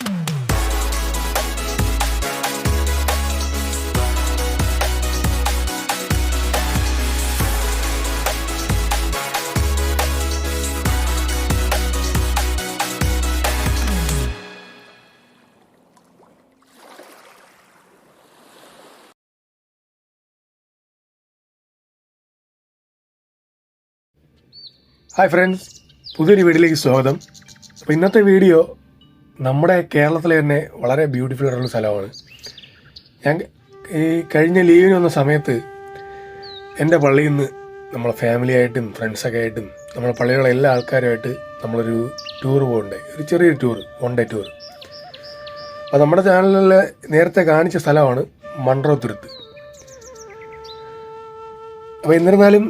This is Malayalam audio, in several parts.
ഹായ് ഫ്രണ്ട്സ് പുതിയൊരു വീഡിയോയിലേക്ക് സ്വാഗതം. അപ്പോൾ ഇന്നത്തെ വീഡിയോ നമ്മുടെ കേരളത്തിലെ തന്നെ വളരെ ബ്യൂട്ടിഫുൾ ആയിട്ടുള്ള സ്ഥലമാണ്. ഞാൻ ഈ കഴിഞ്ഞ ലീവിന് വന്ന സമയത്ത് എന്റെ പള്ളിയിൽ നിന്ന് നമ്മളെ ഫാമിലി ആയിട്ടും ഫ്രണ്ട്സൊക്കെ ആയിട്ടും നമ്മളെ പള്ളിയിലുള്ള എല്ലാ ആൾക്കാരുമായിട്ട് നമ്മളൊരു ടൂർ പോകണ്ടേ. ഒരു ചെറിയൊരു ടൂർ വൺ ഡേ ടൂർ അപ്പോൾ നമ്മുടെ ചാനലിൽ നേരത്തെ കാണിച്ച സ്ഥലമാണ് മൺറോത്തുരുത്ത്. അപ്പോൾ എന്നിരുന്നാലും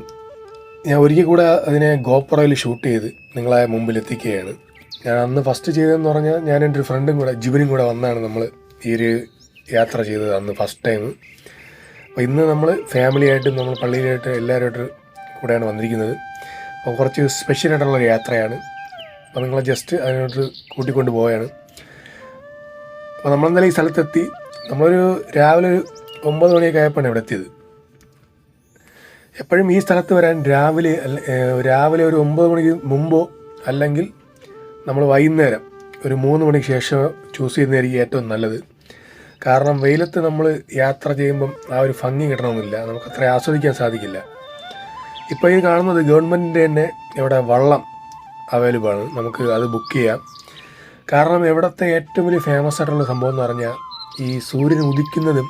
ഞാൻ ഒരിക്കൽ കൂടെ അതിനെ ഗോപ്രോയിൽ ഷൂട്ട് ചെയ്ത് നിങ്ങളെ മുമ്പിൽ എത്തിക്കുകയാണ്. ഞാൻ അന്ന് ഫസ്റ്റ് ചെയ്തതെന്ന് പറഞ്ഞാൽ ഞാൻ എന്റെ ഒരു ഫ്രണ്ടും കൂടെ ജിബിനും കൂടെ വന്നാണ് നമ്മൾ ഈ ഒരു യാത്ര ചെയ്തത് അന്ന് ഫസ്റ്റ് ടൈം അപ്പോൾ ഇന്ന് നമ്മൾ ഫാമിലിയായിട്ടും നമ്മൾ പള്ളിയിലായിട്ട് എല്ലാവരുമായിട്ട് കൂടെയാണ് വന്നിരിക്കുന്നത്. അപ്പോൾ കുറച്ച് ഒരു യാത്രയാണ്. അപ്പോൾ നിങ്ങളെ ജസ്റ്റ് അതിനോട്ട് കൂട്ടിക്കൊണ്ട് പോവുകയാണ്. അപ്പോൾ നമ്മളെന്തായാലും ഈ സ്ഥലത്തെത്തി. നമ്മളൊരു രാവിലെ ഒരു ഒമ്പത് മണിയൊക്കെ ആയപ്പോഴാണ് ഇവിടെ എത്തിയത്. എപ്പോഴും ഈ സ്ഥലത്ത് വരാൻ രാവിലെ രാവിലെ ഒരു ഒമ്പത് മണിക്ക് മുമ്പോ അല്ലെങ്കിൽ നമ്മൾ വൈകുന്നേരം ഒരു മൂന്ന് മണിക്ക് ശേഷം ചൂസ് ചെയ്യുന്നതായിരിക്കും ഏറ്റവും നല്ലത്. കാരണം വെയിലത്ത് നമ്മൾ യാത്ര ചെയ്യുമ്പം ആ ഒരു ഭംഗി കിട്ടണമെന്നില്ല. നമുക്ക് അത്ര ആസ്വദിക്കാൻ സാധിക്കില്ല. ഇപ്പോൾ ഈ കാണുന്നത് ഗവൺമെന്റിന്റെ തന്നെ ഇവിടെ വള്ളം അവൈലബിൾ ആണ്. നമുക്ക് അത് ബുക്ക് ചെയ്യാം. കാരണം ഇവിടുത്തെ ഏറ്റവും വലിയ ഫേമസ് ആയിട്ടുള്ള സംഭവം എന്ന് പറഞ്ഞാൽ ഈ സൂര്യൻ ഉദിക്കുന്നതും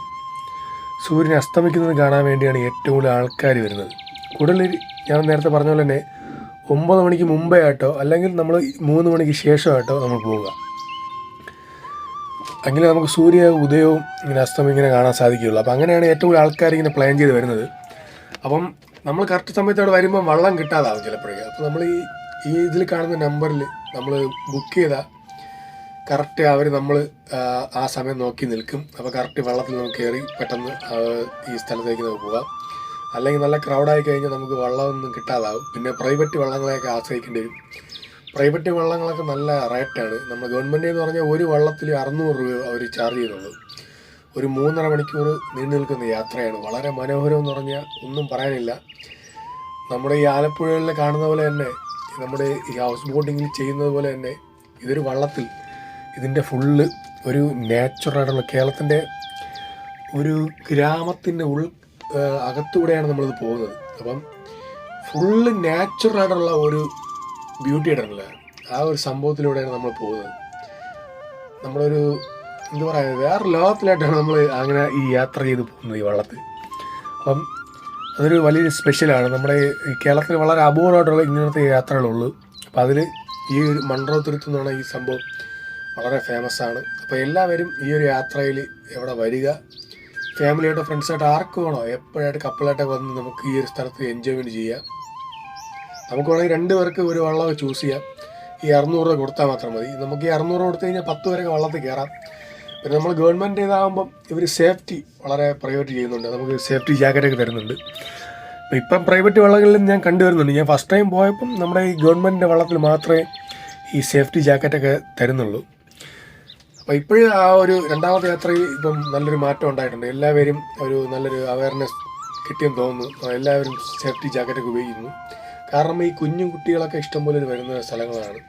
സൂര്യൻ അസ്തമിക്കുന്നതും കാണാൻ വേണ്ടിയാണ് ഏറ്റവും കൂടുതൽ ആൾക്കാർ വരുന്നത്. കൂടുതൽ ഞാൻ നേരത്തെ പറഞ്ഞ പോലെ തന്നെ ഒമ്പത് മണിക്ക് മുമ്പേ ആട്ടോ അല്ലെങ്കിൽ നമ്മൾ മൂന്ന് മണിക്ക് ശേഷം ആട്ടോ നമ്മൾ പോവുക. അങ്ങനെ നമുക്ക് സൂര്യ ഉദയവും ഇങ്ങനെ അസ്തമയം ഇങ്ങനെ കാണാൻ സാധിക്കുകയുള്ളൂ. അപ്പോൾ അങ്ങനെയാണ് ഏറ്റവും കൂടുതൽ ആൾക്കാർ ഇങ്ങനെ പ്ലാൻ ചെയ്ത് വരുന്നത്. അപ്പം നമ്മൾ കറക്റ്റ് സമയത്ത് അവിടെ വരുമ്പോൾ വള്ളം കിട്ടാതാവും ചിലപ്പോഴേ അപ്പോൾ നമ്മൾ ഈ ഈ ഇതിൽ കാണുന്ന നമ്പറിൽ നമ്മൾ ബുക്ക് ചെയ്താൽ കറക്റ്റ് അവർ നമ്മൾ ആ സമയം നോക്കി നിൽക്കും. അപ്പോൾ കറക്റ്റ് വെള്ളത്തിൽ നമുക്ക് കയറി പെട്ടെന്ന് ഈ സ്ഥലത്തേക്ക് നമുക്ക് പോകാം. അല്ലെങ്കിൽ നല്ല ക്രൗഡായി കഴിഞ്ഞാൽ നമുക്ക് വെള്ളമൊന്നും കിട്ടാതാവും. പിന്നെ പ്രൈവറ്റ് വള്ളങ്ങളെയൊക്കെ ആശ്രയിക്കേണ്ടി വരും. പ്രൈവറ്റ് വള്ളങ്ങളൊക്കെ നല്ല റേറ്റാണ് നമ്മൾ ഗവൺമെന്റ് എന്ന് പറഞ്ഞാൽ ഒരു വള്ളത്തിൽ അറുന്നൂറ് രൂപ അവർ ചാർജ് ചെയ്യുന്നുള്ളൂ. ഒരു മൂന്നര മണിക്കൂർ നീണ്ടു നിൽക്കുന്ന യാത്രയാണ്. വളരെ മനോഹരം എന്ന് പറഞ്ഞാൽ ഒന്നും പറയാനില്ല. നമ്മുടെ ഈ ആലപ്പുഴകളിൽ കാണുന്ന പോലെ തന്നെ നമ്മുടെ ഈ ഹൗസ് ബോട്ടിങ്ങിൽ ചെയ്യുന്നത് പോലെ തന്നെ ഇതൊരു വള്ളത്തിൽ ഇതിന്റെ ഫുള്ള് ഒരു നാച്ചുറലായിട്ടുള്ള കേരളത്തിന്റെ ഒരു ഗ്രാമത്തിന്റെ ഉൾ അകത്തൂടെയാണ് നമ്മളിത് പോകുന്നത്. അപ്പം ഫുള്ള് നാച്ചുറലായിട്ടുള്ള ഒരു ബ്യൂട്ടി ആയിട്ടുള്ള ആ ഒരു സംഭവത്തിലൂടെയാണ് നമ്മൾ പോകുന്നത്. നമ്മളൊരു എന്താ പറയുക വേറെ ലോകത്തിലായിട്ടാണ് നമ്മൾ അങ്ങനെ ഈ യാത്ര ചെയ്ത് പോകുന്നത് ഈ വള്ളത്തിൽ. അപ്പം അതൊരു വലിയൊരു സ്പെഷ്യലാണ് നമ്മുടെ കേരളത്തിൽ വളരെ അപൂർവമായിട്ടുള്ള ഇങ്ങനത്തെ യാത്രകളുള്ളൂ. അപ്പോൾ അതിൽ ഈ ഒരു മൺറോത്തുരുത്ത് തുരുത്ത് എന്നാണ് ഈ സംഭവം വളരെ ഫേമസ് ആണ്. അപ്പോൾ എല്ലാവരും ഈ ഒരു യാത്രയിൽ എവിടെ വരിക ഫാമിലിയായിട്ടോ ഫ്രണ്ട്സായിട്ടോ ആർക്ക് വേണോ? എപ്പോഴായിട്ട് കപ്പിളായിട്ട് വന്ന് നമുക്ക് ഈ ഒരു സ്ഥലത്ത് എൻജോയ്മെന്റ് ചെയ്യാം. നമുക്ക് വേണമെങ്കിൽ രണ്ട് പേർക്ക് ഒരു വള്ളം ചൂസ് ചെയ്യാം. ഈ അറുന്നൂറ് രൂപ കൊടുത്താൽ മാത്രം മതി. നമുക്ക് ഈ അറുന്നൂറ് കൊടുത്തു കഴിഞ്ഞാൽ പത്ത് പേരൊക്കെ വള്ളത്തിൽ കയറാം. പിന്നെ നമ്മൾ ഗവൺമെന്റ് ഇതാകുമ്പം ഇവർ സേഫ്റ്റി വളരെ പ്രൈവറ്റ് ചെയ്യുന്നുണ്ട്. നമുക്ക് സേഫ്റ്റി ജാക്കറ്റൊക്കെ തരുന്നുണ്ട്. ഇപ്പം പ്രൈവറ്റ് വള്ളങ്ങളിലും ഞാൻ കണ്ടുവരുന്നുണ്ട്. ഞാൻ ഫസ്റ്റ് ടൈം പോയപ്പം നമ്മുടെ ഈ ഗവൺമെന്റിന്റെ വള്ളത്തിൽ മാത്രമേ ഈ സേഫ്റ്റി ജാക്കറ്റൊക്കെ തരുന്നുള്ളൂ. ഇപ്പോഴും ആ ഒരു രണ്ടാമത്തെ യാത്രയിൽ ഇപ്പം നല്ലൊരു മാറ്റം ഉണ്ടായിട്ടുണ്ട്. എല്ലാവരും ഒരു നല്ലൊരു അവയർനെസ് കിട്ടിയെന്ന് തോന്നുന്നു. എല്ലാവരും സേഫ്റ്റി ജാക്കറ്റ് ഒക്കെ ഉപയോഗിക്കുന്നു. കാരണം ഈ കുഞ്ഞു കുട്ടികളൊക്കെ ഇഷ്ടംപോലെ വരുന്ന സ്ഥലങ്ങളാണ്.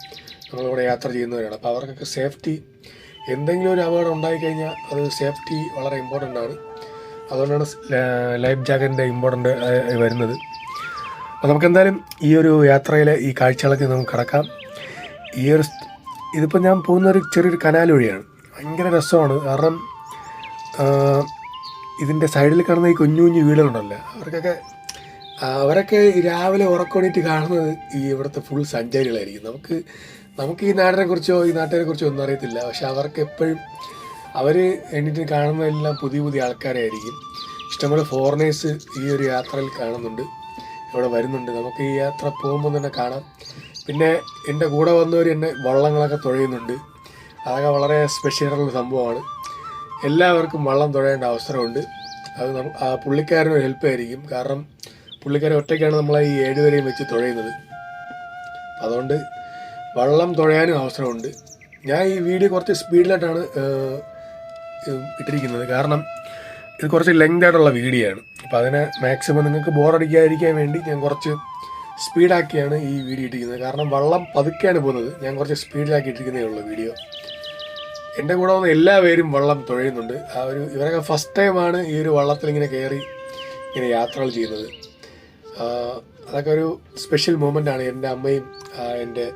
നമ്മളിവിടെ യാത്ര ചെയ്യുന്നവരാണ്. അപ്പോൾ അവർക്കൊക്കെ സേഫ്റ്റി എന്തെങ്കിലും ഒരു അപകടം ഉണ്ടായിക്കഴിഞ്ഞാൽ അത് സേഫ്റ്റി വളരെ ഇമ്പോർട്ടന്റ് ആണ്. അതുകൊണ്ടാണ് ലൈഫ് ജാക്കറ്റിന്റെ ഇമ്പോർട്ടന്റ് വരുന്നത്. അപ്പോൾ നമുക്കെന്തായാലും ഈ ഒരു യാത്രയിലെ ഈ കാഴ്ചകളൊക്കെ നമുക്ക് കടക്കാം. ഈ ഒരു ഇതിപ്പോൾ ഞാൻ പോകുന്ന ഒരു ചെറിയൊരു കനാൽ വഴിയാണ് ഭയങ്കര രസമാണ്. കാരണം ഇതിന്റെ സൈഡിൽ കാണുന്ന ഈ കുഞ്ഞു കുഞ്ഞു വീടുകളുണ്ടല്ലോ അവർക്കൊക്കെ അവരൊക്കെ രാവിലെ ഉറക്കോണിട്ട് കാണുന്നത് ഈ ഇവിടുത്തെ ഫുൾ സഞ്ചാരികളായിരിക്കും. നമുക്ക് നമുക്ക് ഈ നാടിനെ കുറിച്ചോ ഈ നാട്ടിനെ കുറിച്ചോ ഒന്നും അറിയത്തില്ല. പക്ഷെ അവർക്ക് എപ്പോഴും അവർ എണീറ്റ് കാണുന്നതെല്ലാം പുതിയ പുതിയ ആൾക്കാരായിരിക്കും. ഇഷ്ടംപോലെ ഫോറിനേഴ്സ് ഈ ഒരു യാത്രയിൽ കാണുന്നുണ്ട്. ഇവിടെ വരുന്നുണ്ട്. നമുക്ക് ഈ യാത്ര പോകുമ്പോൾ തന്നെ കാണാം. പിന്നെ എന്റെ കൂടെ വന്നവർ എന്നെ വള്ളങ്ങളൊക്കെ തുഴയുന്നുണ്ട്. അതൊക്കെ വളരെ സ്പെഷ്യലായിട്ടുള്ള സംഭവമാണ്. എല്ലാവർക്കും വള്ളം തുഴയേണ്ട അവസരമുണ്ട്. അത് ആ പുള്ളിക്കാരന് ഒരു ഹെൽപ്പ് ആയിരിക്കും. കാരണം പുള്ളിക്കാരൻ ഒറ്റയ്ക്കാണ് നമ്മൾ ഈ ഏഴുവരെയും വെച്ച് തുഴയുന്നത്. അതുകൊണ്ട് വള്ളം തുഴയാനും അവസരമുണ്ട്. ഞാൻ ഈ വീഡിയോ കുറച്ച് സ്പീഡിലായിട്ടാണ് ഇട്ടിരിക്കുന്നത്. കാരണം ഇത് കുറച്ച് ലെങ്ത് ആയിട്ടുള്ള വീഡിയോ ആണ്. അപ്പോൾ അതിനെ മാക്സിമം നിങ്ങൾക്ക് ബോറടിക്കാതിരിക്കാൻ വേണ്ടി ഞാൻ കുറച്ച് സ്പീഡാക്കിയാണ് ഈ വീഡിയോ ഇട്ടിരിക്കുന്നത്. കാരണം വള്ളം പതുക്കെയാണ് പോകുന്നത്. ഞാൻ കുറച്ച് സ്പീഡിലാക്കി ഇട്ടിരിക്കുന്നേ ഉള്ളൂ വീഡിയോ. എന്റെ കൂടെ വന്ന് എല്ലാവരും വള്ളം തുഴയുന്നുണ്ട്. ആ ഒരു ഇവരൊക്കെ ഫസ്റ്റ് ടൈമാണ് ഈ ഒരു വള്ളത്തിൽ ഇങ്ങനെ കയറി ഇങ്ങനെ യാത്രകൾ ചെയ്യുന്നത്. അതൊക്കെ ഒരു സ്പെഷ്യൽ മൂമെന്റ് ആണ്. എന്റെ അമ്മയും എന്റെ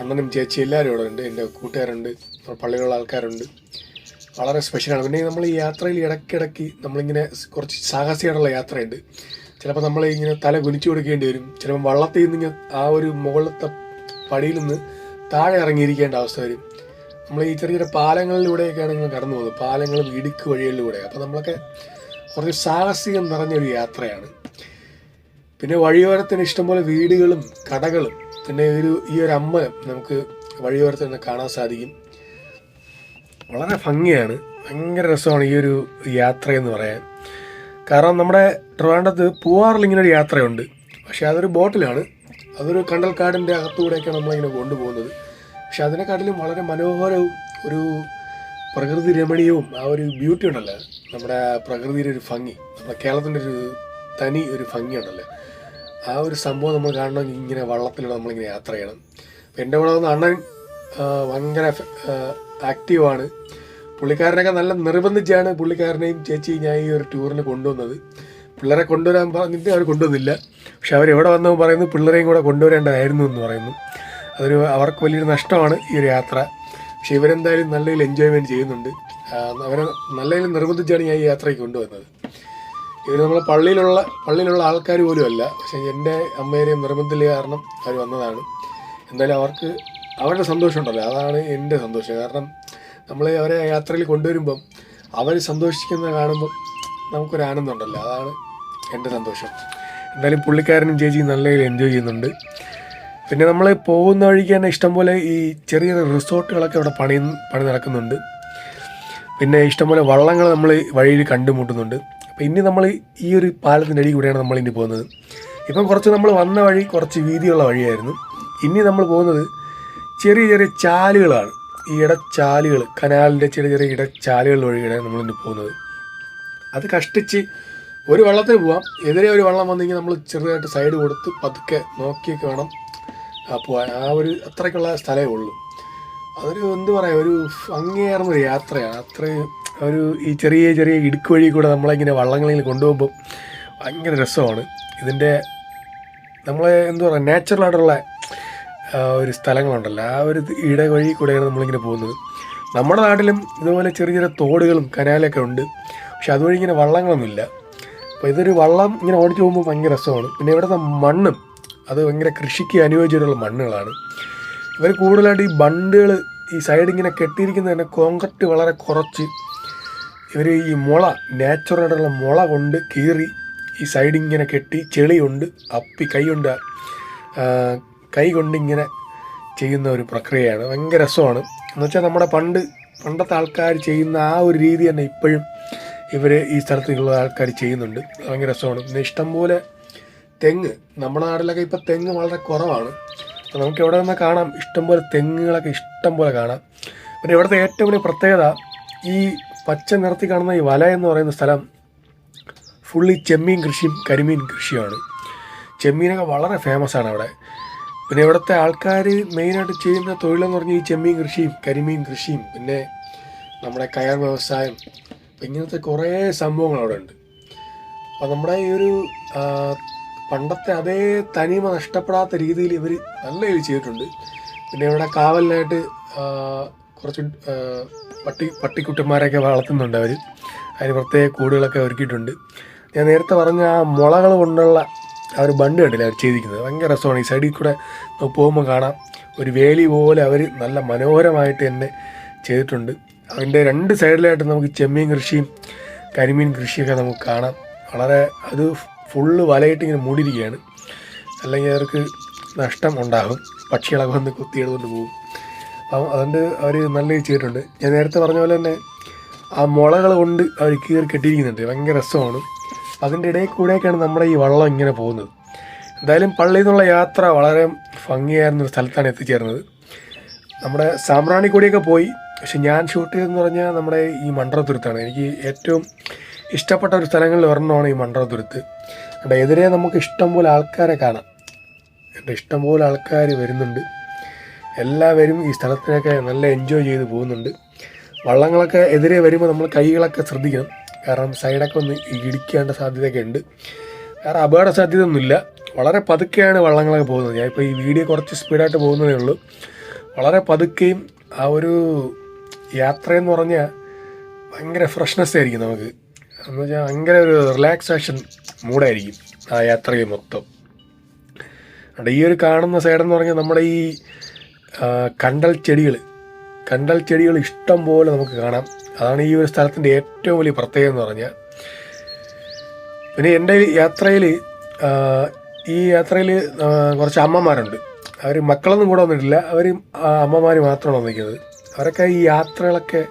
അണ്ണനും ചേച്ചി എല്ലാവരും ഇവിടെ ഉണ്ട്. എന്റെ കൂട്ടുകാരുണ്ട്. പള്ളിയിലുള്ള ആൾക്കാരുണ്ട്. വളരെ സ്പെഷ്യലാണ് പിന്നെ നമ്മൾ ഈ യാത്രയിൽ ഇടയ്ക്കിടയ്ക്ക് നമ്മളിങ്ങനെ കുറച്ച് സാഹസികമായിട്ടുള്ള യാത്രയുണ്ട്. ചിലപ്പോൾ നമ്മൾ ഇങ്ങനെ തല കുനിച്ചു കൊടുക്കേണ്ടി വരും. ചിലപ്പോൾ വള്ളത്തിൽ നിന്ന് ആ ഒരു മുകളിലത്തെ പടിയിൽ നിന്ന് താഴെ ഇറങ്ങിയിരിക്കേണ്ട അവസ്ഥ വരും. നമ്മൾ ഈ ചെറിയ ചെറിയ പാലങ്ങളിലൂടെയൊക്കെയാണ് ഇങ്ങനെ കടന്നു പോകുന്നത്. പാലങ്ങളും ഇടുക്ക് വഴികളിലൂടെ. അപ്പോൾ നമ്മളൊക്കെ കുറച്ച് സാഹസികം നിറഞ്ഞൊരു യാത്രയാണ്. പിന്നെ വഴിയോരത്തിന് ഇഷ്ടംപോലെ വീടുകളും കടകളും. പിന്നെ ഒരു ഈ ഒരു അമ്പലം നമുക്ക് വഴിയോരത്ത് നിന്ന് കാണാൻ സാധിക്കും. വളരെ ഭംഗിയാണ്. ഭയങ്കര രസമാണ് ഈ ഒരു യാത്ര എന്ന് പറയാൻ. കാരണം നമ്മുടെ ട്രിവാൻഡത്ത് പൂവാറിൽ ഇങ്ങനെ ഒരു യാത്രയുണ്ട്. പക്ഷേ അതൊരു ബോട്ടിലാണ്. അതൊരു കണ്ടൽക്കാടിന്റെ അകത്തൂടെയൊക്കെയാണ് നമ്മളിങ്ങനെ കൊണ്ടുപോകുന്നത്. പക്ഷെ അതിനെക്കാട്ടിലും വളരെ മനോഹരവും ഒരു പ്രകൃതി രമണീയവും ആ ഒരു ബ്യൂട്ടി ഉണ്ടല്ലോ. നമ്മുടെ പ്രകൃതിയുടെ ഒരു ഭംഗി നമ്മുടെ കേരളത്തിന്റെ ഒരു തനി ഒരു ഭംഗി ഉണ്ടല്ലോ. ആ ഒരു സംഭവം നമ്മൾ കാണണമെങ്കിൽ ഇങ്ങനെ വള്ളത്തിലൂടെ നമ്മളിങ്ങനെ യാത്ര ചെയ്യണം. എന്റെ കൂടെ വന്ന അണ്ണൻ ഭയങ്കര ആക്റ്റീവാണ് പുള്ളിക്കാരനൊക്കെ നല്ല നിർബന്ധിച്ചാണ് പുള്ളിക്കാരനെയും ചേച്ചി ഞാൻ ഈ ഒരു ടൂറിന് കൊണ്ടുവന്നത്. പിള്ളേരെ കൊണ്ടുവരാൻ പറഞ്ഞിട്ട് അവർ കൊണ്ടുവന്നില്ല. പക്ഷെ അവരെവിടെ വന്നു പറയുന്നു പിള്ളേരെയും കൂടെ കൊണ്ടുവരേണ്ടതായിരുന്നു എന്ന് പറയുന്നു. അതൊരു അവർക്ക് വലിയൊരു നഷ്ടമാണ് ഈ ഒരു യാത്ര. പക്ഷെ ഇവരെന്തായാലും നല്ല രീതിയിൽ എൻജോയ്മെന്റ് ചെയ്യുന്നുണ്ട്. അവരെ നല്ല രീതിയിൽ നിർബന്ധിച്ചാണ് ഞാൻ ഈ യാത്രയ്ക്ക് കൊണ്ടുവന്നത്. ഇവർ നമ്മളെ പള്ളിയിലുള്ള പള്ളിയിലുള്ള ആൾക്കാർ പോലും അല്ല. പക്ഷേ എന്റെ അമ്മേരെയും നിർബന്ധത്തിൽ കാരണം അവർ വന്നതാണ്. എന്തായാലും അവർക്ക് അവരുടെ സന്തോഷമുണ്ടല്ലോ അതാണ് എന്റെ സന്തോഷം. കാരണം നമ്മൾ അവരെ യാത്രയിൽ കൊണ്ടുവരുമ്പം അവർ സന്തോഷിക്കുന്ന കാണുമ്പം നമുക്കൊരു ആനന്ദമുണ്ടല്ലോ അതാണ് എന്റെ സന്തോഷം. എന്തായാലും പുള്ളിക്കാരനും ചേച്ചി നല്ല രീതിയിൽ എൻജോയ് ചെയ്യുന്നുണ്ട്. പിന്നെ നമ്മൾ പോകുന്ന വഴിക്ക് തന്നെ ഇഷ്ടംപോലെ ഈ ചെറിയ റിസോർട്ടുകളൊക്കെ അവിടെ പണി പണി നടക്കുന്നുണ്ട്. പിന്നെ ഇഷ്ടംപോലെ വള്ളങ്ങൾ നമ്മൾ വഴിയിൽ കണ്ടുമുട്ടുന്നുണ്ട്. അപ്പോൾ ഇനി നമ്മൾ ഈ ഒരു പാലത്തിന്റെ അടി കൂടെയാണ് നമ്മൾ ഇനി പോകുന്നത്. ഇപ്പം കുറച്ച് നമ്മൾ വന്ന വഴി കുറച്ച് വീതിയുള്ള വഴിയായിരുന്നു. ഇനി നമ്മൾ പോകുന്നത് ചെറിയ ചെറിയ ചാലുകളാണ്. ഈ ഇടച്ചാലുകൾ കനാലിന്റെ ചെറിയ ചെറിയ ഇടച്ചാലുകൾ വഴിയാണ് നമ്മൾ ഇനി പോകുന്നത്. അത് കഷ്ടിച്ച് ഒരു വള്ളത്തിന് പോവാം. എതിരെ ഒരു വള്ളം വന്നെങ്കിൽ നമ്മൾ ചെറുതായിട്ട് സൈഡ് കൊടുത്ത് പതുക്കെ നോക്കിയൊക്കെ വേണം. പോവാൻ ആ ഒരു അത്രയ്ക്കുള്ള സ്ഥലമേ ഉള്ളൂ. അതൊരു എന്ത് പറയുക ഒരു അങ്ങേറുന്ന ഒരു യാത്രയാണ്. അത്രയും ഒരു ഈ ചെറിയ ചെറിയ ഇടുക്ക് വഴി കൂടെ നമ്മളിങ്ങനെ വള്ളങ്ങളിൽ കൊണ്ടുപോകുമ്പോൾ ഭയങ്കര രസമാണ്. ഇതിന്റെ നമ്മളെ എന്താ പറയുക നാച്ചുറലായിട്ടുള്ള ഒരു സ്ഥലങ്ങളുണ്ടല്ലോ. ആ ഒരു ഇട വഴി കൂടെയാണ് നമ്മളിങ്ങനെ പോകുന്നത്. നമ്മുടെ നാട്ടിലും ഇതുപോലെ ചെറിയ ചെറിയ തോടുകളും കനാലൊക്കെ ഉണ്ട്. പക്ഷെ അതുവഴി ഇങ്ങനെ വള്ളങ്ങളൊന്നുമില്ല. അപ്പോൾ ഇതൊരു വള്ളം ഇങ്ങനെ ഓടിച്ചു പോകുമ്പോൾ ഭയങ്കര രസമാണ്. പിന്നെ ഇവിടുത്തെ മണ്ണും അത് ഭയങ്കര കൃഷിക്ക് അനുയോജ്യമായിട്ടുള്ള മണ്ണുകളാണ്. ഇവർ കൂടുതലായിട്ട് ഈ ബണ്ടുകൾ ഈ സൈഡ് ഇങ്ങനെ കെട്ടിയിരിക്കുന്നത് തന്നെ കോൺക്രീറ്റ് വളരെ കുറച്ച്. ഇവർ ഈ മുള നാച്ചുറലായിട്ടുള്ള മുള കൊണ്ട് കീറി ഈ സൈഡ് ഇങ്ങനെ കെട്ടി ചെളിയുണ്ട് അപ്പി കൈ കൊണ്ട് കൈ കൊണ്ടിങ്ങനെ ചെയ്യുന്ന ഒരു പ്രക്രിയയാണ്. ഭയങ്കര രസമാണ്. എന്ന് വെച്ചാൽ നമ്മുടെ പണ്ട് പണ്ടത്തെ ആൾക്കാർ ചെയ്യുന്ന ആ ഒരു രീതി തന്നെ ഇപ്പോഴും ഇവർ ഈ സ്ഥലത്തുള്ള ആൾക്കാർ ചെയ്യുന്നുണ്ട്. ഭയങ്കര രസമാണ്. പിന്നെ ഇഷ്ടംപോലെ തെങ്ങ്. നമ്മുടെ നാട്ടിലൊക്കെ ഇപ്പോൾ തെങ്ങ് വളരെ കുറവാണ്. അപ്പോൾ നമുക്ക് എവിടെ നിന്നാൽ കാണാം? ഇഷ്ടംപോലെ തെങ്ങുകളൊക്കെ ഇഷ്ടംപോലെ കാണാം. പിന്നെ ഇവിടുത്തെ ഏറ്റവും വലിയ പ്രത്യേകത ഈ പച്ച നിറത്തി കാണുന്ന ഈ വല എന്ന് പറയുന്ന സ്ഥലം ഫുള്ളി ചെമ്മീൻ കൃഷിയും കരിമീൻ കൃഷിയുമാണ്. ചെമ്മീനൊക്കെ വളരെ ഫേമസ് ആണ് അവിടെ. പിന്നെ ഇവിടുത്തെ ആൾക്കാർ മെയിനായിട്ട് ചെയ്യുന്ന തൊഴിലെന്ന് പറഞ്ഞാൽ ഈ ചെമ്മീൻ കൃഷിയും കരിമീൻ കൃഷിയും പിന്നെ നമ്മുടെ കയർ വ്യവസായം ഇങ്ങനത്തെ കുറേ സംഭവങ്ങൾ അവിടെ ഉണ്ട്. അപ്പോൾ നമ്മുടെ ഈ ഒരു പണ്ടത്തെ അതേ തനിമ നഷ്ടപ്പെടാത്ത രീതിയിൽ ഇവർ നല്ല രീതിയിൽ ചെയ്തിട്ടുണ്ട്. പിന്നെ ഇവിടെ കാവലിനായിട്ട് കുറച്ച് പട്ടി പട്ടിക്കുട്ടന്മാരെയൊക്കെ വളർത്തുന്നുണ്ട് അവർ അതിന് പ്രത്യേക കൂടുകളൊക്കെ ഒരുക്കിയിട്ടുണ്ട്. ഞാൻ നേരത്തെ പറഞ്ഞ ആ മുളകൾ കൊണ്ടുള്ള ആ ഒരു ബണ്ട് കണ്ടില്ല അവർ ചെയ്തിരിക്കുന്നത്? ഭയങ്കര രസമാണ്. ഈ സൈഡിൽ കൂടെ പോകുമ്പോൾ കാണാം. ഒരു വേലി പോലെ അവർ നല്ല മനോഹരമായിട്ട് തന്നെ ചെയ്തിട്ടുണ്ട്. അതിന്റെ രണ്ട് സൈഡിലായിട്ട് നമുക്ക് ചെമ്മീൻ കൃഷിയും കരിമീൻ കൃഷിയൊക്കെ നമുക്ക് കാണാം. വളരെ അത് ഫുള്ള് വലയിട്ട് ഇങ്ങനെ മൂടിയിരിക്കുകയാണ്. അല്ലെങ്കിൽ അവർക്ക് നഷ്ടം ഉണ്ടാകും. പക്ഷികളൊക്കെ വന്ന് കുത്തിയെടുത്തുകൊണ്ട് പോകും. അപ്പം അതുകൊണ്ട് അവർ നല്ല ചെയ്തിട്ടുണ്ട്. ഞാൻ നേരത്തെ പറഞ്ഞ പോലെ തന്നെ ആ മുളകൾ കൊണ്ട് അവർ കീറി കെട്ടിയിരിക്കുന്നുണ്ട്. ഭയങ്കര രസമാണ്. അതിന്റെ ഇടയിൽ കൂടെയൊക്കെയാണ് നമ്മുടെ ഈ വള്ളം ഇങ്ങനെ പോകുന്നത്. എന്തായാലും പള്ളിയിൽ നിന്നുള്ള യാത്ര വളരെ ഭംഗിയായിരുന്ന ഒരു സ്ഥലത്താണ് എത്തിച്ചേർന്നത്. നമ്മുടെ സാമ്പ്രാണിക്കൊടിയൊക്കെ പോയി. പക്ഷെ ഞാൻ ഷൂട്ട് ചെയ്തെന്ന് പറഞ്ഞാൽ നമ്മുടെ ഈ മണ്ഡലത്തുരുത്താണ് എനിക്ക് ഏറ്റവും ഇഷ്ടപ്പെട്ട ഒരു സ്ഥലങ്ങളിൽ ഒരെണ്ണമാണ് ഈ മണ്ഡലതുരുത്ത് അവിടെ എതിരെ നമുക്ക് ഇഷ്ടം പോലെ ആൾക്കാരെ കാണാം. എന്റെ ഇഷ്ടം പോലെ ആൾക്കാർ വരുന്നുണ്ട്. എല്ലാവരും ഈ സ്ഥലത്തിനൊക്കെ നല്ല എൻജോയ് ചെയ്ത് പോകുന്നുണ്ട്. വള്ളങ്ങളൊക്കെ എതിരെ വരുമ്പോൾ നമ്മൾ കൈകളൊക്കെ ശ്രദ്ധിക്കണം. കാരണം സൈഡൊക്കെ ഒന്ന് ഇടിക്കേണ്ട സാധ്യതയൊക്കെ ഉണ്ട്. വേറെ അപകട സാധ്യത ഒന്നുമില്ല വളരെ പതുക്കെയാണ് വള്ളങ്ങളൊക്കെ പോകുന്നത്. ഞാൻ ഇപ്പോൾ ഈ വീഡിയോ കുറച്ച് സ്പീഡായിട്ട് പോകുന്നതേ ഉള്ളൂ. വളരെ പതുക്കെയും ആ ഒരു യാത്രയെന്ന് പറഞ്ഞാൽ ഭയങ്കര ഫ്രഷ്നെസ് ആയിരിക്കും നമുക്ക്. എന്ന് വെച്ചാൽ ഭയങ്കര ഒരു റിലാക്സേഷൻ മൂഡായിരിക്കും ആ യാത്രയിൽ മൊത്തം. അവിടെ ഈ ഒരു കാണുന്ന സൈഡെന്ന് പറഞ്ഞാൽ നമ്മുടെ ഈ കണ്ടൽ ചെടികൾ കണ്ടൽ ചെടികൾ ഇഷ്ടം പോലെ നമുക്ക് കാണാം. അതാണ് ഈ ഒരു സ്ഥലത്തിന്റെ ഏറ്റവും വലിയ പ്രത്യേകത എന്ന് പറഞ്ഞാൽ പിന്നെ എന്റെ യാത്രയിൽ ഈ യാത്രയിൽ കുറച്ച് അമ്മമാരുണ്ട്. അവർ മക്കളൊന്നും കൂടെ വന്നിട്ടില്ല. അവർ അമ്മമാർ മാത്രമാണ് വന്നിരിക്കുന്നത്. അവരൊക്കെ ഈ യാത്രകളൊക്കെ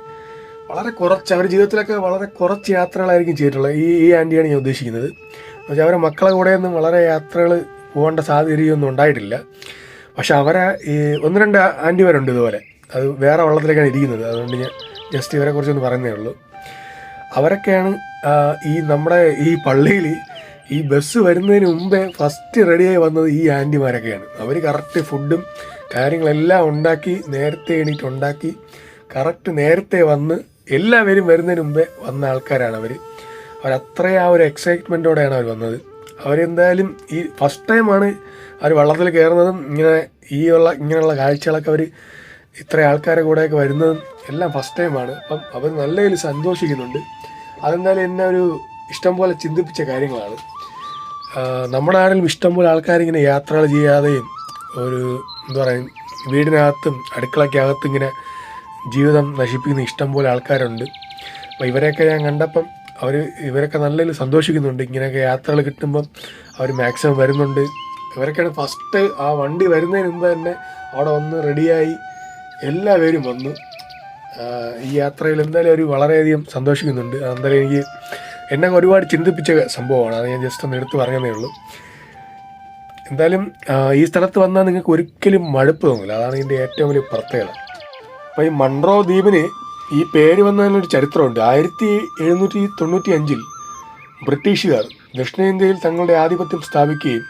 വളരെ കുറച്ച് അവരുടെ ജീവിതത്തിലൊക്കെ വളരെ കുറച്ച് യാത്രകളായിരിക്കും ചെയ്തിട്ടുള്ളത്. ഈ ഈ ആന്റിയാണ് ഞാൻ ഉദ്ദേശിക്കുന്നത്. പക്ഷേ അവരെ മക്കളെ കൂടെയൊന്നും വളരെ യാത്രകൾ പോകേണ്ട സാഹചര്യമൊന്നും ഉണ്ടായിട്ടില്ല. പക്ഷെ അവരെ ഈ ഒന്ന് രണ്ട് ആന്റിമാരുണ്ട് ഇതുപോലെ. അത് വേറെ വള്ളത്തിലേക്കാണ് ഇരിക്കുന്നത്. അതുകൊണ്ട് ഞാൻ ജസ്റ്റ് ഇവരെ കുറിച്ചൊന്ന് പറയുന്നേ ഉള്ളൂ. അവരൊക്കെയാണ് ഈ നമ്മുടെ ഈ പള്ളിയിൽ ഈ ബസ് വരുന്നതിന് മുമ്പേ ഫസ്റ്റ് റെഡിയായി വന്നത് ഈ ആന്റിമാരൊക്കെയാണ് അവർ കറക്റ്റ് ഫുഡും കാര്യങ്ങളെല്ലാം ഉണ്ടാക്കി നേരത്തെ എണീറ്റ് ഉണ്ടാക്കി കറക്റ്റ് നേരത്തെ വന്ന് എല്ലാവരും വരുന്നതിന് മുമ്പേ വന്ന ആൾക്കാരാണ് അവർ അവരത്ര ആ ഒരു എക്സൈറ്റ്മെന്റോടെയാണ് അവർ വന്നത്. അവരെന്തായാലും ഈ ഫസ്റ്റ് ടൈമാണ് അവർ വള്ളത്തിൽ കയറുന്നതും ഇങ്ങനെ ഈ ഉള്ള ഇങ്ങനെയുള്ള കാഴ്ചകളൊക്കെ അവർ ഇത്ര ആൾക്കാരെ കൂടെയൊക്കെ വരുന്നതും എല്ലാം ഫസ്റ്റ് ടൈമാണ് അപ്പം അവർ നല്ല രീതിയിൽ സന്തോഷിക്കുന്നുണ്ട്. അതെന്തായാലും എന്നെ ഒരു ഇഷ്ടം പോലെ ചിന്തിപ്പിച്ച കാര്യങ്ങളാണ്. നമ്മുടെ നാട്ടിലും ഇഷ്ടംപോലെ ആൾക്കാരിങ്ങനെ യാത്രകൾ ചെയ്യാതെയും ഒരു എന്താ പറയുക വീടിനകത്തും അടുക്കളയ്ക്കകത്തും ഇങ്ങനെ ജീവിതം നശിപ്പിക്കുന്ന ഇഷ്ടം പോലെ ആൾക്കാരുണ്ട്. അപ്പോൾ ഇവരെയൊക്കെ ഞാൻ കണ്ടപ്പം അവർ ഇവരൊക്കെ നല്ല രീതിയിൽ സന്തോഷിക്കുന്നുണ്ട്. ഇങ്ങനെയൊക്കെ യാത്രകൾ കിട്ടുമ്പം അവർ മാക്സിമം വരുന്നുണ്ട്. ഇവരൊക്കെയാണ് ഫസ്റ്റ് ആ വണ്ടി വരുന്നതിന് മുമ്പ് തന്നെ അവിടെ വന്ന് റെഡിയായി എല്ലാവരും വന്ന്. ഈ യാത്രയിൽ എന്തായാലും അവർ വളരെയധികം സന്തോഷിക്കുന്നുണ്ട്. അതെന്തായാലും എനിക്ക് എന്നെ ഒരുപാട് ചിന്തിപ്പിച്ച സംഭവമാണ്. അത് ഞാൻ ജസ്റ്റ് ഒന്ന് എടുത്തു പറഞ്ഞതേ ഉള്ളൂ. എന്തായാലും ഈ സ്ഥലത്ത് വന്നാൽ നിങ്ങൾക്ക് ഒരിക്കലും മടുപ്പ് തോന്നില്ല അതാണ് ഇതിന്റെ ഏറ്റവും വലിയ പ്രത്യേകത. അപ്പോൾ ഈ മൺറോ ദ്വീപിന് ഈ പേര് വന്നതിനൊരു ചരിത്രമുണ്ട്. ആയിരത്തി എഴുന്നൂറ്റി തൊണ്ണൂറ്റി അഞ്ചിൽ ബ്രിട്ടീഷുകാർ ദക്ഷിണേന്ത്യയിൽ തങ്ങളുടെ ആധിപത്യം സ്ഥാപിക്കുകയും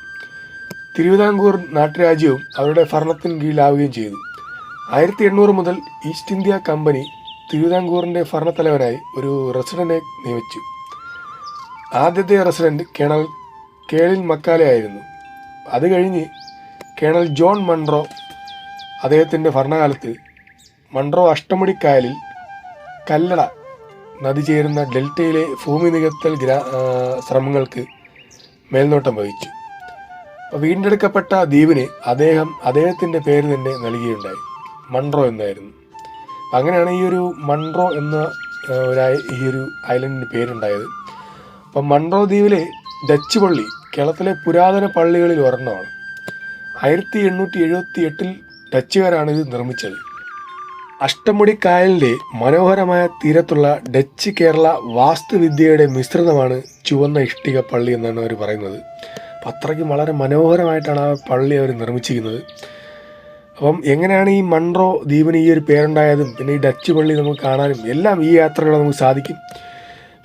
തിരുവിതാംകൂർ നാട്ടുരാജ്യവും അവരുടെ ഭരണത്തിന് കീഴിലാവുകയും ചെയ്തു. ആയിരത്തി എണ്ണൂറ് മുതൽ ഈസ്റ്റ് ഇന്ത്യ കമ്പനി തിരുവിതാംകൂറിന്റെ ഭരണത്തലവനായി ഒരു റെസിഡന്റിനെ നിയമിച്ചു. ആദ്യത്തെ റെസിഡന്റ് കേണൽ കേളിൻ മക്കാലെ ആയിരുന്നു. അത് കഴിഞ്ഞ് കേണൽ ജോൺ മൺറോ അദ്ദേഹത്തിന്റെ ഭരണകാലത്ത് മൺട്രോ അഷ്ടമുടിക്കായലിൽ കല്ലട നദി ചേരുന്ന ഡെൽറ്റയിലെ ഭൂമി നികത്തൽ ഗ്രാ ശ്രമങ്ങൾക്ക് മേൽനോട്ടം വഹിച്ചു. വീണ്ടെടുക്കപ്പെട്ട ദ്വീപിന് അദ്ദേഹം അദ്ദേഹത്തിന്റെ പേര് തന്നെ നൽകിയിട്ടുണ്ടായി മൺട്രോ എന്നായിരുന്നു. അങ്ങനെയാണ് ഈ ഒരു മൺട്രോ എന്ന ഒരു ഈ ഒരു ഐലൻഡിന് പേരുണ്ടായത്. അപ്പം മൺട്രോ ദ്വീപിലെ ഡച്ച് പള്ളി കേരളത്തിലെ പുരാതന പള്ളികളിൽ ഒരെണ്ണമാണ്. ആയിരത്തി എണ്ണൂറ്റി എഴുപത്തി എട്ടിൽ ഡച്ചുകാരാണ് ഇത് നിർമ്മിച്ചത്. അഷ്ടമുടി കായലിന്റെ മനോഹരമായ തീരത്തുള്ള ഡച്ച് കേരള വാസ്തുവിദ്യയുടെ മിശ്രിതമാണ് ചുവന്ന ഇഷ്ടിക പള്ളി എന്നാണ് അവർ പറയുന്നത്. അപ്പം അത്രയ്ക്കും വളരെ മനോഹരമായിട്ടാണ് ആ പള്ളി അവർ നിർമ്മിച്ചിരിക്കുന്നത്. അപ്പം എങ്ങനെയാണ് ഈ മൺറോ ദ്വീപിന് ഈ ഒരു പേരുണ്ടായതും പിന്നെ ഈ ഡച്ച് പള്ളി നമുക്ക് കാണാനും എല്ലാം ഈ യാത്രകൾ നമുക്ക് സാധിക്കും.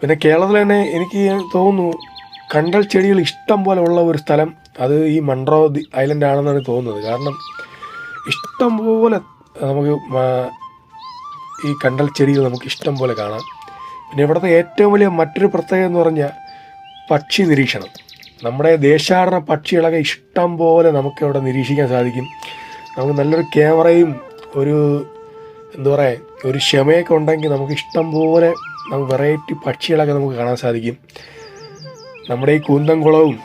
പിന്നെ കേരളത്തിൽ തന്നെ എനിക്ക് തോന്നുന്നു കണ്ടൽ ചെടികൾ ഇഷ്ടം പോലെ ഉള്ള ഒരു സ്ഥലം അത് ഈ മൺറോ ഐലൻഡ് ആണെന്നാണ് തോന്നുന്നത്. കാരണം ഇഷ്ടം പോലെ നമുക്ക് ഈ കണ്ടൽ ചെടികൾ നമുക്ക് ഇഷ്ടം പോലെ കാണാം. പിന്നെ ഇവിടുത്തെ ഏറ്റവും വലിയ മറ്റൊരു പ്രത്യേകത എന്ന് പറഞ്ഞാൽ പക്ഷി നിരീക്ഷണം. നമ്മുടെ ദേശാടന പക്ഷികളൊക്കെ ഇഷ്ടം പോലെ നമുക്ക് ഇവിടെ നിരീക്ഷിക്കാൻ സാധിക്കും. നമുക്ക് നല്ലൊരു ക്യാമറയും ഒരു എന്താ പറയുക ഒരു ക്ഷമയൊക്കെ ഉണ്ടെങ്കിൽ നമുക്ക് ഇഷ്ടം പോലെ നമുക്ക് വെറൈറ്റി പക്ഷികളൊക്കെ നമുക്ക് കാണാൻ സാധിക്കും. നമ്മുടെ ഈ കൂന്തംകുളവും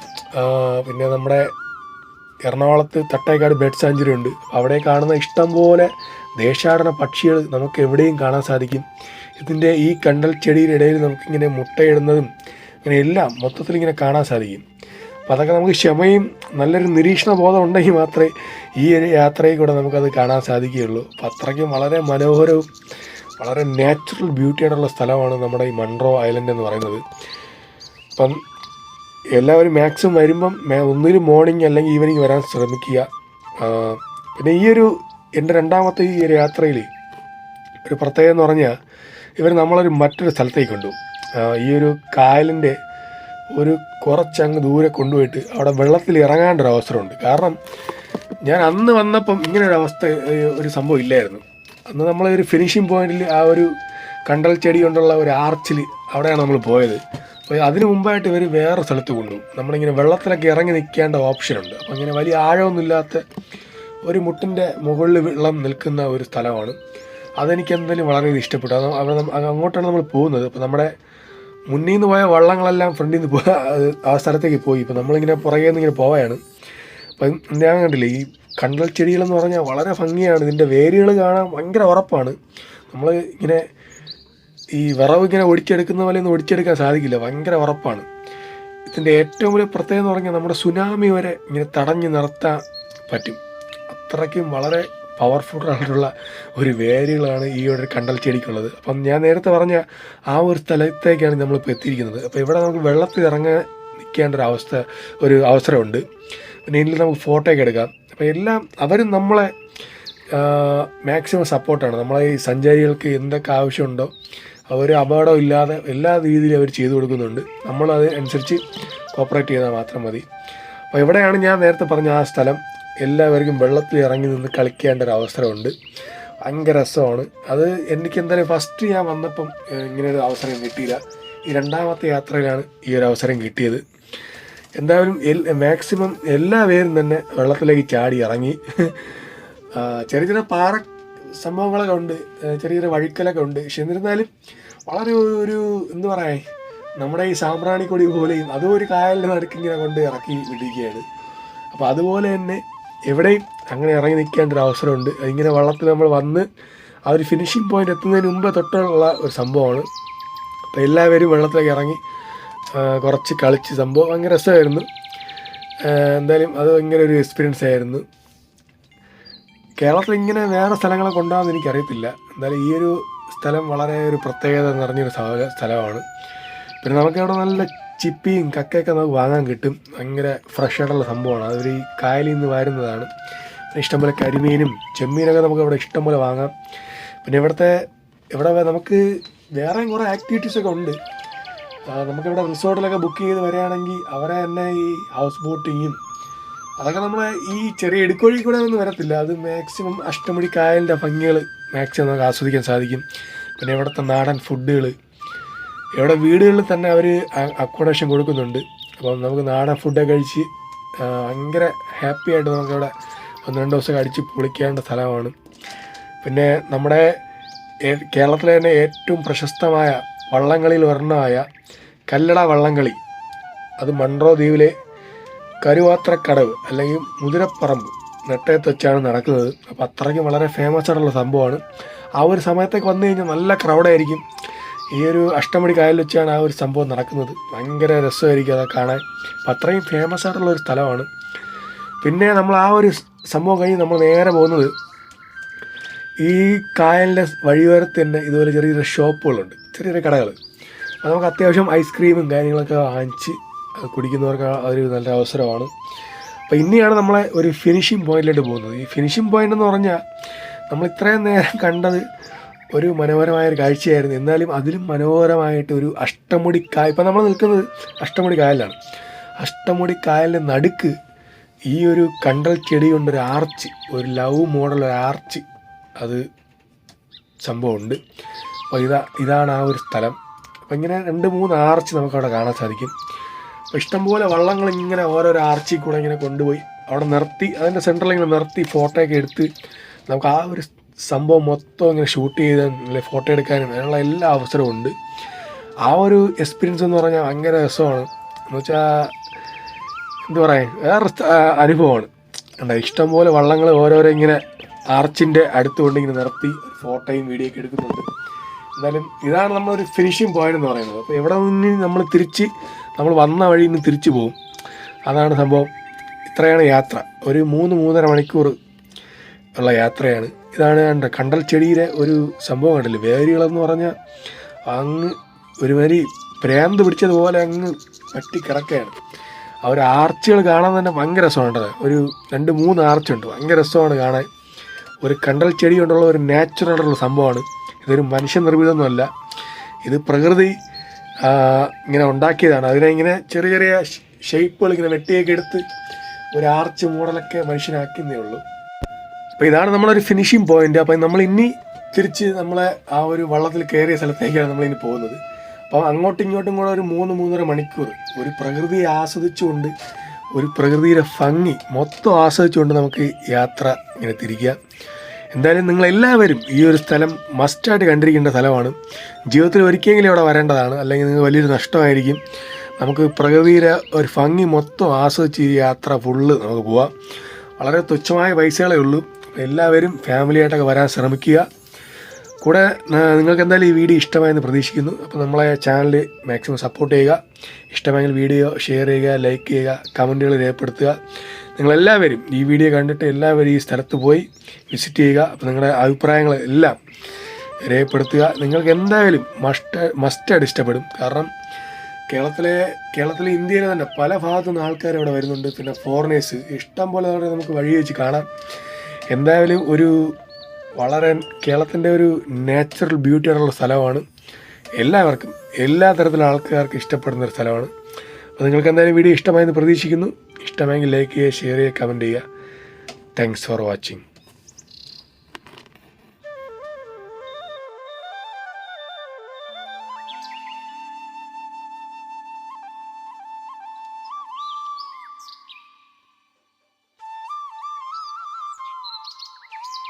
പിന്നെ നമ്മുടെ എറണാകുളത്ത് തട്ടേക്കാട് ബേഡ് സാഞ്ചുറി ഉണ്ട് അവിടെ കാണുന്ന ഇഷ്ടം പോലെ ദേശാടന പക്ഷികൾ നമുക്ക് എവിടെയും കാണാൻ സാധിക്കും. ഇതിന്റെ ഈ കണ്ടൽ ചെടിയുടെ ഇടയിൽ നമുക്കിങ്ങനെ മുട്ടയിടുന്നതും അങ്ങനെ എല്ലാം മൊത്തത്തിൽ ഇങ്ങനെ കാണാൻ സാധിക്കും. അപ്പം അതൊക്കെ നമുക്ക് ക്ഷമയും നല്ലൊരു നിരീക്ഷണ ബോധം ഉണ്ടെങ്കിൽ മാത്രമേ ഈ ഒരു യാത്രയിൽ കൂടെ നമുക്കത് കാണാൻ സാധിക്കുകയുള്ളൂ. അപ്പം അത്രയ്ക്കും വളരെ മനോഹരവും വളരെ നാച്ചുറൽ ബ്യൂട്ടിയായിട്ടുള്ള സ്ഥലമാണ് നമ്മുടെ ഈ മൺട്രോ ഐലൻഡ് എന്ന് പറയുന്നത്. അപ്പം എല്ലാവരും മാക്സിമം വരുമ്പം ഒന്നിലും മോർണിംഗ് അല്ലെങ്കിൽ ഈവനിങ് വരാൻ ശ്രമിക്കുക. പിന്നെ ഈ ഒരു എന്റെ രണ്ടാമത്തെ ഈ ഒരു യാത്രയിൽ ഒരു പ്രത്യേകത എന്ന് പറഞ്ഞാൽ ഇവർ നമ്മളൊരു മറ്റൊരു സ്ഥലത്തേക്ക് കൊണ്ടു. ഈ ഒരു കായലിന്റെ ഒരു കുറച്ചങ്ങ് ദൂരെ കൊണ്ടുപോയിട്ട് അവിടെ വെള്ളത്തിൽ ഇറങ്ങാണ്ടൊരു അവസരമുണ്ട് കാരണം ഞാൻ അന്ന് വന്നപ്പം ഇങ്ങനെ ഒരു അവസ്ഥ ഒരു സംഭവം ഇല്ലായിരുന്നു. അന്ന് നമ്മൾ ഒരു ഫിനിഷിംഗ് പോയിന്റിൽ ആ ഒരു കണ്ടൽ ചെടി കൊണ്ടുള്ള ഒരു ആർച്ചിൽ അവിടെയാണ് നമ്മൾ പോയത്. അപ്പോൾ അതിന് മുമ്പായിട്ട് ഇവർ വേറെ സ്ഥലത്ത് കൊണ്ടുപോകും നമ്മളിങ്ങനെ വെള്ളത്തിലൊക്കെ ഇറങ്ങി നിൽക്കേണ്ട ഓപ്ഷനുണ്ട് അപ്പോൾ ഇങ്ങനെ വലിയ ആഴമൊന്നുമില്ലാത്ത ഒരു മുട്ടിന്റെ മുകളിൽ വെള്ളം നിൽക്കുന്ന ഒരു സ്ഥലമാണ്. അതെനിക്ക് എന്തായാലും വളരെ ഇഷ്ടപ്പെട്ടു. അത് അങ്ങോട്ടാണ് നമ്മൾ പോകുന്നത്. അപ്പോൾ നമ്മുടെ മുന്നിൽ നിന്ന് പോയ വള്ളങ്ങളെല്ലാം ഫ്രണ്ടിൽ നിന്ന് പോയ ആ സ്ഥലത്തേക്ക് പോയി. ഇപ്പോൾ നമ്മളിങ്ങനെ പുറകെ നിന്ന് ഇങ്ങനെ പോവുകയാണ് അപ്പം ഞാൻ കണ്ടില്ലേ ഈ കണ്ടൽ ചെടികളെന്ന് പറഞ്ഞാൽ വളരെ ഭംഗിയാണ്. ഇതിന്റെ വേരുകൾ കാണാൻ ഭയങ്കര ഉറപ്പാണ്. നമ്മൾ ഇങ്ങനെ ഈ വിറവ് ഇങ്ങനെ ഒടിച്ചെടുക്കുന്ന പോലെ ഒന്നും ഒടിച്ചെടുക്കാൻ സാധിക്കില്ല. ഭയങ്കര ഉറപ്പാണ്. ഇതിന്റെ ഏറ്റവും വലിയ പ്രത്യേകത എന്ന് പറഞ്ഞാൽ നമ്മുടെ സുനാമി വരെ ഇങ്ങനെ തടഞ്ഞു നിർത്താൻ പറ്റും. അത്രയ്ക്കും വളരെ പവർഫുൾ ആയിട്ടുള്ള ഒരു വേരുകളാണ് ഈ ഒരു കണ്ടൽ ചെടിക്കുള്ളത്. അപ്പം ഞാൻ നേരത്തെ പറഞ്ഞ ആ ഒരു സ്ഥലത്തേക്കാണ് നമ്മളിപ്പോൾ എത്തിയിരിക്കുന്നത്. അപ്പോൾ ഇവിടെ നമുക്ക് വെള്ളത്തിൽ ഇറങ്ങാൻ നിൽക്കേണ്ട ഒരു അവസ്ഥ ഒരു അവസരമുണ്ട്. പിന്നെ ഇതിൽ നമുക്ക് ഫോട്ടോ ഒക്കെ എടുക്കാം. അപ്പോൾ എല്ലാം അവരും നമ്മളെ മാക്സിമം സപ്പോർട്ടാണ് നമ്മളെ ഈ സഞ്ചാരികൾക്ക് എന്തൊക്കെ ആവശ്യമുണ്ടോ അവർ അപകടം ഇല്ലാതെ എല്ലാ രീതിയിലും അവർ ചെയ്തു കൊടുക്കുന്നുണ്ട്. നമ്മളത് അനുസരിച്ച് കോപ്പറേറ്റ് ചെയ്താൽ മാത്രം മതി. അപ്പോൾ ഇവിടെയാണ് ഞാൻ നേരത്തെ പറഞ്ഞ ആ സ്ഥലം. എല്ലാവർക്കും വെള്ളത്തിൽ ഇറങ്ങി നിന്ന് കളിക്കേണ്ട ഒരു അവസരമുണ്ട്. ഭയങ്കര രസമാണ്. അത് എനിക്ക് എന്തായാലും ഫസ്റ്റ് ഞാൻ വന്നപ്പം ഇങ്ങനെ ഒരു അവസരം കിട്ടിയില്ല. ഈ രണ്ടാമത്തെ യാത്രയിലാണ് ഈ ഒരു അവസരം കിട്ടിയത്. എന്തായാലും എൽ മാക്സിമം എല്ലാ പേരും തന്നെ വെള്ളത്തിലേക്ക് ചാടി ഇറങ്ങി. ചെറിയ ചെറിയ പാറ സംഭവങ്ങളൊക്കെ ഉണ്ട്. ചെറിയ ചെറിയ വഴിക്കലൊക്കെ ഉണ്ട്. പക്ഷെ എന്നിരുന്നാലും വളരെ ഒരു എന്താ പറയാ നമ്മുടെ ഈ സാമ്പ്രാണിക്കൊടി പോലെയും അതും ഒരു കായലിന്റെ നടുക്കിങ്ങനെ കൊണ്ട് ഇറക്കി വിടുകയാണ് അപ്പോൾ അതുപോലെ തന്നെ എവിടെയും അങ്ങനെ ഇറങ്ങി നിൽക്കേണ്ട ഒരു അവസരമുണ്ട്. ഇങ്ങനെ വള്ളത്തിൽ നമ്മൾ വന്ന് ആ ഒരു ഫിനിഷിംഗ് പോയിന്റ് എത്തുന്നതിന് മുമ്പേ തൊട്ടുള്ള ഒരു സംഭവമാണ്. അപ്പോൾ എല്ലാവരും വെള്ളത്തിലേക്ക് ഇറങ്ങി കുറച്ച് കളിച്ച് സംഭവം ഭയങ്കര രസമായിരുന്നു. എന്തായാലും അത് ഭയങ്കര ഒരു എക്സ്പീരിയൻസ് ആയിരുന്നു. കേരളത്തിൽ ഇങ്ങനെ വേറെ സ്ഥലങ്ങളെ കൊണ്ടുപോകാമെന്ന് എനിക്കറിയത്തില്ല. എന്തായാലും ഈ ഒരു സ്ഥലം വളരെ ഒരു പ്രത്യേകത നിറഞ്ഞൊരു സ്ഥല- സ്ഥലമാണ്. പിന്നെ നമുക്ക് അവിടെ നല്ല ചിപ്പിയും കക്കയൊക്കെ നമുക്ക് വാങ്ങാൻ കിട്ടും. ഭയങ്കര ഫ്രഷ് ആയിട്ടുള്ള സംഭവമാണ്. അതൊരു ഈ കായലിൽ നിന്ന് വരുന്നതാണ്. ഇഷ്ടംപോലെ കരിമീനും ചെമ്മീനൊക്കെ നമുക്ക് ഇവിടെ ഇഷ്ടംപോലെ വാങ്ങാം. പിന്നെ ഇവിടുത്തെ ഇവിടെ നമുക്ക് വേറെയും കുറേ ആക്ടിവിറ്റീസൊക്കെ ഉണ്ട്. നമുക്കിവിടെ റിസോർട്ടിലൊക്കെ ബുക്ക് ചെയ്ത് വരികയാണെങ്കിൽ അവരെ തന്നെ ഈ ഹൗസ് ബോട്ടിങ്ങും അതൊക്കെ നമ്മളെ ഈ ചെറിയ ഇടുക്കോഴി കൂടെ ഒന്നും വരത്തില്ല. അത് മാക്സിമം അഷ്ടമുടി കായലിന്റെ ഭംഗികൾ മാക്സിമം നമുക്ക് ആസ്വദിക്കാൻ സാധിക്കും. പിന്നെ ഇവിടുത്തെ നാടൻ ഫുഡുകൾ ഇവിടെ വീടുകളിൽ തന്നെ അവർ അക്കോമഡേഷൻ കൊടുക്കുന്നുണ്ട്. അപ്പം നമുക്ക് നാടൻ ഫുഡ് കഴിച്ച് ഭയങ്കര ഹാപ്പി ആയിട്ട് നമുക്കിവിടെ ഒന്ന് രണ്ട് ദിവസം അടിച്ച് പൊളിക്കേണ്ട സ്ഥലമാണ്. പിന്നെ നമ്മുടെ കേരളത്തിലെ തന്നെ ഏറ്റവും പ്രശസ്തമായ വള്ളംകളിയിൽ ഒരെണ്ണമായ കല്ലട വള്ളംകളി. അത് മൺട്രോ ദ്വീപിലെ കരുവാത്രക്കടവ് അല്ലെങ്കിൽ മുതിരപ്പറമ്പ് നെട്ടയത്ത് വെച്ചാണ് നടക്കുന്നത്. അപ്പോൾ അത്രയ്ക്കും വളരെ ഫേമസ് ആയിട്ടുള്ള സംഭവമാണ്. ആ ഒരു സമയത്തേക്ക് വന്നു കഴിഞ്ഞാൽ നല്ല ക്രൗഡായിരിക്കും ഈ ഒരു അഷ്ടമണി കായലിൽ വെച്ചാണ് ആ ഒരു സംഭവം നടക്കുന്നത്. ഭയങ്കര രസമായിരിക്കും അത് കാണാൻ. അപ്പം അത്രയും ഫേമസ് ആയിട്ടുള്ള ഒരു സ്ഥലമാണ്. പിന്നെ നമ്മൾ ആ ഒരു സംഭവം കഴിഞ്ഞ് നമ്മൾ നേരെ പോകുന്നത് ഈ കായലിന്റെ വഴിയോരത്ത് തന്നെ ഇതുപോലെ ചെറിയ ചെറിയ ഷോപ്പുകളുണ്ട്. ചെറിയ ചെറിയ കടകൾ. അത് നമുക്ക് അത്യാവശ്യം ഐസ്ക്രീമും കാര്യങ്ങളൊക്കെ വാങ്ങിച്ച് കുടിക്കുന്നവർക്ക് ഒരു നല്ല അവസരമാണ്. അപ്പോൾ ഇനിയാണ് നമ്മളെ ഒരു ഫിനിഷിംഗ് പോയിന്റിലോട്ട് പോകുന്നത്. ഈ ഫിനിഷിംഗ് പോയിന്റ് എന്ന് പറഞ്ഞാൽ നമ്മൾ ഇത്രയും നേരം കണ്ടത് ഒരു മനോഹരമായ ഒരു കാഴ്ചയായിരുന്നു. എന്നാലും അതിലും മനോഹരമായിട്ട് ഒരു അഷ്ടമുടി കായ ഇപ്പം നമ്മൾ നിൽക്കുന്നത് അഷ്ടമുടി കായലിലാണ് അഷ്ടമുടി കായലിന്റെ നടുക്ക് ഈ ഒരു കണ്ടൽ ചെടി കൊണ്ടൊരു ആർച്ച് ഒരു ലവ് മോഡൽ ഒരു ആർച്ച് അത് സംഭവമുണ്ട്. അപ്പോൾ ഇതാ ഇതാണ് ആ ഒരു സ്ഥലം. അപ്പോൾ ഇങ്ങനെ രണ്ട് മൂന്ന് ആർച്ച് നമുക്കവിടെ കാണാൻ സാധിക്കും. അപ്പോൾ ഇഷ്ടംപോലെ വള്ളങ്ങൾ ഇങ്ങനെ ഓരോരോ ആർച്ചിൽ കൂടെ ഇങ്ങനെ കൊണ്ടുപോയി അവിടെ നിർത്തി അതിന്റെ സെന്ററിൽ ഇങ്ങനെ നിർത്തി ഫോട്ടോയൊക്കെ എടുത്ത് നമുക്ക് ആ ഒരു സംഭവം മൊത്തം ഇങ്ങനെ ഷൂട്ട് ചെയ്ത് ഫോട്ടോ എടുക്കാനും അതിനുള്ള എല്ലാ അവസരവും ഉണ്ട്. ആ ഒരു എക്സ്പീരിയൻസ് എന്ന് പറഞ്ഞാൽ ഭയങ്കര രസമാണ്. എന്ന് വെച്ചാൽ എന്താ പറയുക വേറെ അനുഭവമാണ്. കണ്ടോ ഇഷ്ടംപോലെ വള്ളങ്ങൾ ഓരോരോ ഇങ്ങനെ ആർച്ചിന്റെ അടുത്ത് കൊണ്ട് ഇങ്ങനെ നിർത്തി ഫോട്ടോയും വീഡിയോ ഒക്കെ എടുക്കുന്നുണ്ട്. എന്തായാലും ഇതാണ് നമ്മളൊരു ഫിനിഷിംഗ് പോയിന്റ് എന്ന് പറയുന്നത്. അപ്പോൾ എവിടെ നിന്ന് നമ്മൾ തിരിച്ച് നമ്മൾ വന്ന വഴി നിന്ന് തിരിച്ചു പോകും അതാണ് സംഭവം. ഇത്രയാണ് യാത്ര. ഒരു മൂന്ന് മൂന്നര മണിക്കൂർ ഉള്ള യാത്രയാണ്. ഇതാണ് കണ്ട കണ്ടൽ ചെടിയിലെ ഒരു സംഭവം കണ്ടില്ലേ? വേരുകളെന്ന് പറഞ്ഞാൽ അങ്ങ് ഒരുമാതിരി പ്രാന്ത് പിടിച്ചതുപോലെ അങ്ങ് പറ്റി കിടക്കുകയാണ്. ആർച്ചുകൾ കാണാൻ തന്നെ ഭയങ്കര രസമാണ് ഒരു രണ്ട് മൂന്ന് ആർച്ചുണ്ട്. ഭയങ്കര രസമാണ് കാണാൻ. ഒരു കണ്ടൽ ചെടി കൊണ്ടുള്ള ഒരു നാച്ചുറലായിട്ടുള്ള സംഭവമാണ്. ഇതൊരു മനുഷ്യനിർമ്മിതമൊന്നുമല്ല ഇത് പ്രകൃതി ഇങ്ങനെ ഉണ്ടാക്കിയതാണ്. അതിനെ ഇങ്ങനെ ചെറിയ ചെറിയ ഷേപ്പുകൾ ഇങ്ങനെ വെട്ടിയൊക്കെ എടുത്ത് ഒരു ആർച്ച് മോഡലൊക്കെ മനുഷ്യനാക്കുന്നേ ഉള്ളൂ. അപ്പോൾ ഇതാണ് നമ്മളൊരു ഫിനിഷിംഗ് പോയിന്റ് അപ്പോൾ നമ്മൾ ഇനി തിരിച്ച് നമ്മളെ ആ ഒരു വള്ളത്തിൽ കയറിയ സ്ഥലത്തേക്കാണ് നമ്മൾ ഇനി പോകുന്നത്. അപ്പോൾ അങ്ങോട്ടും ഇങ്ങോട്ടും കൂടെ ഒരു മൂന്ന് മൂന്നര മണിക്കൂർ ഒരു പ്രകൃതിയെ ആസ്വദിച്ചുകൊണ്ട് ഒരു പ്രകൃതിയുടെ ഭംഗി മൊത്തം ആസ്വദിച്ചുകൊണ്ട് നമുക്ക് യാത്ര ഇങ്ങനെ തിരിക്കാം എന്തായാലും നിങ്ങളെല്ലാവരും ഈ ഒരു സ്ഥലം മസ്റ്റായിട്ട് കണ്ടിരിക്കേണ്ട സ്ഥലമാണ്. ജീവിതത്തിൽ ഒരിക്കലെങ്കിലും അവിടെ വരേണ്ടതാണ്. അല്ലെങ്കിൽ നിങ്ങൾ വലിയൊരു നഷ്ടമായിരിക്കും. നമുക്ക് പ്രകൃതിയുടെ ഒരു ഭംഗി മൊത്തം ആസ്വദിച്ച് ഈ യാത്ര ഫുള്ള് നമുക്ക് പോവാം. വളരെ തുച്ഛമായ പൈസകളേ ഉള്ളൂ. എല്ലാവരും ഫാമിലിയായിട്ടൊക്കെ വരാൻ ശ്രമിക്കുക. കൂടെ നിങ്ങൾക്ക് എന്തായാലും ഈ വീഡിയോ ഇഷ്ടമായെന്ന് പ്രതീക്ഷിക്കുന്നു. അപ്പോൾ നമ്മളെ ചാനൽ മാക്സിമം സപ്പോർട്ട് ചെയ്യുക. ഇഷ്ടമായെങ്കിൽ വീഡിയോ ഷെയർ ചെയ്യുക ലൈക്ക് ചെയ്യുക കമന്റുകൾ രേഖപ്പെടുത്തുക. നിങ്ങളെല്ലാവരും ഈ വീഡിയോ കണ്ടിട്ട് എല്ലാവരും ഈ സ്ഥലത്ത് പോയി വിസിറ്റ് ചെയ്യുക. അപ്പോൾ നിങ്ങളുടെ അഭിപ്രായങ്ങൾ എല്ലാം രേഖപ്പെടുത്തുക. നിങ്ങൾക്ക് എന്തായാലും മസ്റ്റ് മസ്റ്റായിട്ട് ഇഷ്ടപ്പെടും. കാരണം കേരളത്തിലെ കേരളത്തിലെ ഇന്ത്യയിലെ തന്നെ പല ഭാഗത്തു നിന്ന് ആൾക്കാർ ഇവിടെ വരുന്നുണ്ട്. പിന്നെ ഫോറിനേഴ്സ് ഇഷ്ടം പോലെ നമുക്ക് വഴി വെച്ച് കാണാം. എന്തായാലും ഒരു വളരെ കേരളത്തിന്റെ ഒരു നാച്ചുറൽ ബ്യൂട്ടി ആയിട്ടുള്ള സ്ഥലമാണ്. എല്ലാവർക്കും എല്ലാ തരത്തിലുള്ള ആൾക്കാർക്ക് ഇഷ്ടപ്പെടുന്ന ഒരു സ്ഥലമാണ്. അപ്പോൾ നിങ്ങൾക്ക് എന്തായാലും വീഡിയോ ഇഷ്ടമായെന്ന് പ്രതീക്ഷിക്കുന്നു. ഇഷ്ടമായെങ്കിൽ ലൈക്ക് ചെയ്യുക ഷെയർ ചെയ്യുക കമന്റ് ചെയ്യുക. Thanks for watching